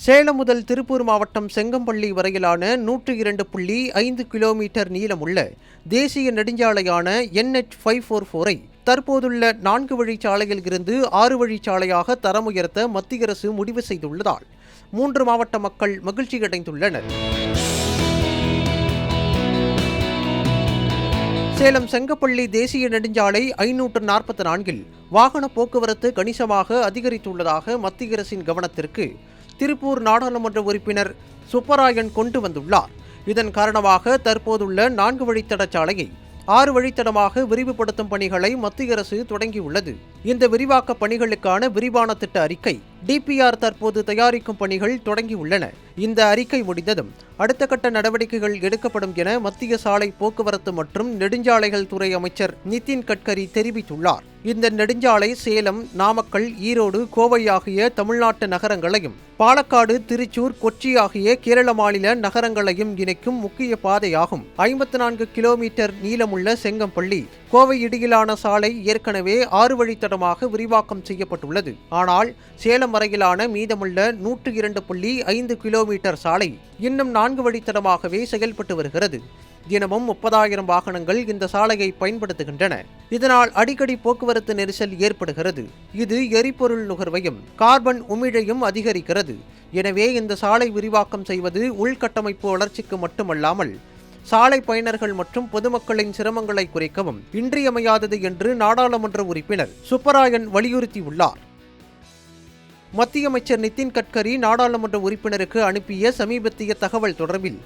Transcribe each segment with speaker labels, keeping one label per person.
Speaker 1: சேலம் முதல் திருப்பூர் மாவட்டம் செங்கம்பள்ளி வரையிலான நூற்று இரண்டு புள்ளி ஐந்து கிலோமீட்டர் நீளமுள்ள தேசிய நெடுஞ்சாலையான என்ஹெச் ஃபைவ் ஃபோர் ஃபோரை தற்போதுள்ள நான்கு வழிச்சாலையில் இருந்து ஆறு வழிச்சாலையாக தரம் உயர்த்த மத்திய அரசு முடிவு செய்துள்ளதால் மூன்று மாவட்ட மக்கள் மகிழ்ச்சியடைந்துள்ளனர். சேலம் செங்கப்பள்ளி தேசிய நெடுஞ்சாலை ஐநூற்று நாற்பத்தி நான்கில் வாகன போக்குவரத்து கணிசமாக அதிகரித்துள்ளதாக மத்திய அரசின் கவனத்திற்கு திருப்பூர் நாடாளுமன்ற உறுப்பினர் சுப்பராயன் கொண்டு வந்துள்ளார். இதன் காரணமாக தற்போதுள்ள நான்கு வழித்தட சாலையை ஆறு வழித்தடமாக விரிவுபடுத்தும் பணிகளை மத்திய அரசு தொடங்கியுள்ளது. இந்த விரிவாக்க பணிகளுக்கான விரிவான திட்ட அறிக்கை டிபிஆர் தற்போது தயாரிக்கும் பணிகள் தொடங்கியுள்ளன. இந்த அறிக்கை முடிந்ததும் அடுத்த கட்ட நடவடிக்கைகள் எடுக்கப்படும் என மத்திய சாலை போக்குவரத்து மற்றும் நெடுஞ்சாலைகள் துறை அமைச்சர் நிதின் கட்கரி தெரிவித்துள்ளார். இந்த நெடுஞ்சாலை சேலம் நாமக்கல் ஈரோடு கோவை ஆகிய தமிழ்நாட்டு நகரங்களையும் பாலக்காடு திருச்சூர் கொச்சி ஆகிய கேரள மாநில நகரங்களையும் இணைக்கும் முக்கிய பாதையாகும். ஐம்பத்தி நான்கு கிலோமீட்டர் நீளமுள்ள செங்கம்பள்ளி கோவை இடையிலான சாலை ஏற்கனவே ஆறு வழித்தடமாக விரிவாக்கம் செய்யப்பட்டுள்ளது. ஆனால் சேலம் வரையிலான மீதமுள்ள நூற்று இரண்டு புள்ளி ஐந்து கிலோமீட்டர் சாலை இன்னும் நான்கு வழித்தடமாகவே செயல்பட்டு வருகிறது. தினமும் முப்பதாயிரம் வாகனங்கள் இந்த சாலையை பயன்படுத்துகின்றன. இதனால் அடிக்கடி போக்குவரத்து நெரிசல் ஏற்படுகிறது. இது எரிபொருள் நுகர்வையும் கார்பன் உமிழையும் அதிகரிக்கிறது. எனவே இந்த சாலை விரிவாக்கம் செய்வது உள்கட்டமைப்பு வளர்ச்சிக்கு மட்டுமல்லாமல் சாலை பயனர்கள் மற்றும் பொதுமக்களின் சிரமங்களை குறைக்கவும் இன்றியமையாதது என்று நாடாளுமன்ற உறுப்பினர் சுப்பராயன் வலியுறுத்தியுள்ளார். மத்திய அமைச்சர் நிதின் கட்கரி நாடாளுமன்ற உறுப்பினருக்கு அனுப்பிய சமீபத்திய தகவல் தொடர்பில்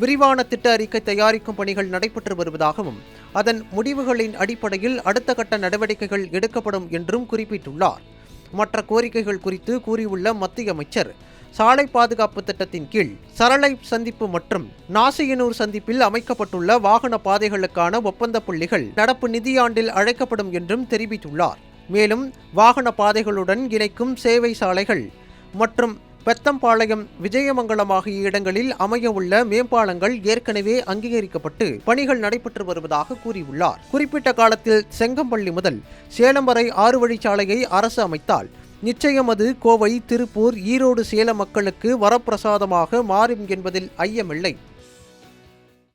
Speaker 1: விரிவான திட்ட அறிக்கை தயாரிக்கும் பணிகள் நடைபெற்று வருவதாகவும் அதன் முடிவுகளின் அடிப்படையில் அடுத்த கட்ட நடவடிக்கைகள் எடுக்கப்படும் என்றும் குறிப்பிட்டுள்ளார். மற்ற கோரிக்கைகள் குறித்து கூறியுள்ள மத்திய அமைச்சர் சாலை பாதுகாப்பு திட்டத்தின் கீழ் சரளை சந்திப்பு மற்றும் நாசியனூர் சந்திப்பில் அமைக்கப்பட்டுள்ள வாகன பாதைகளுக்கான ஒப்பந்த புள்ளிகள் நடப்பு நிதியாண்டில் அழைக்கப்படும் என்றும் தெரிவித்துள்ளார். மேலும் வாகன பாதைகளுடன் இணைக்கும் சேவை சாலைகள் மற்றும் பெத்தம்பாளையம் விஜயமங்கலம் ஆகிய இடங்களில் அமைய உள்ள மேம்பாலங்கள் ஏற்கனவே அங்கீகரிக்கப்பட்டு பணிகள் நடைபெற்று வருவதாக கூறியுள்ளார். குறிப்பிட்ட காலத்தில் செங்கம்பள்ளி முதல் சேலம் வரை ஆறு வழிச்சாலையை அரசு அமைத்தால் நிச்சயம் அது கோவை திருப்பூர் ஈரோடு சேலம் மக்களுக்கு வரப்பிரசாதமாக மாறும் என்பதில் ஐயமில்லை.